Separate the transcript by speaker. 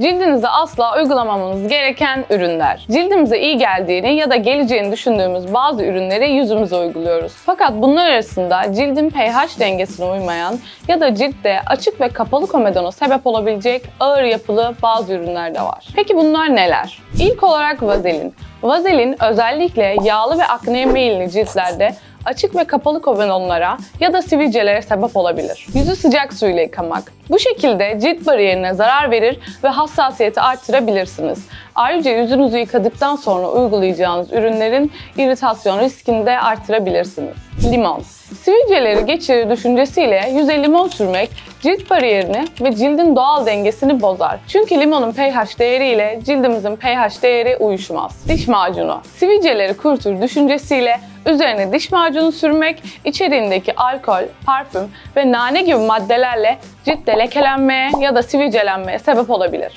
Speaker 1: Cildinize asla uygulamamanız gereken ürünler. Cildimize iyi geldiğini ya da geleceğini düşündüğümüz bazı ürünleri yüzümüze uyguluyoruz. Fakat bunlar arasında cildin pH dengesine uymayan ya da ciltte açık ve kapalı komedona sebep olabilecek ağır yapılı bazı ürünler de var. Peki bunlar neler? İlk olarak vazelin. Vazelin özellikle yağlı ve akneye meyilli ciltlerde açık ve kapalı komedonlara ya da sivilcelere sebep olabilir. Yüzü sıcak suyla yıkamak. Bu şekilde cilt bariyerine zarar verir ve hassasiyeti arttırabilirsiniz. Ayrıca yüzünüzü yıkadıktan sonra uygulayacağınız ürünlerin iritasyon riskini de arttırabilirsiniz. Limon. Sivilceleri geçirir düşüncesiyle yüze limon sürmek cilt bariyerini ve cildin doğal dengesini bozar. Çünkü limonun pH değeriyle cildimizin pH değeri uyuşmaz. Diş macunu. Sivilceleri kurutur düşüncesiyle üzerine diş macunu sürmek içeriğindeki alkol, parfüm ve nane gibi maddelerle ciltte lekelenmeye ya da sivilcelenmeye sebep olabilir.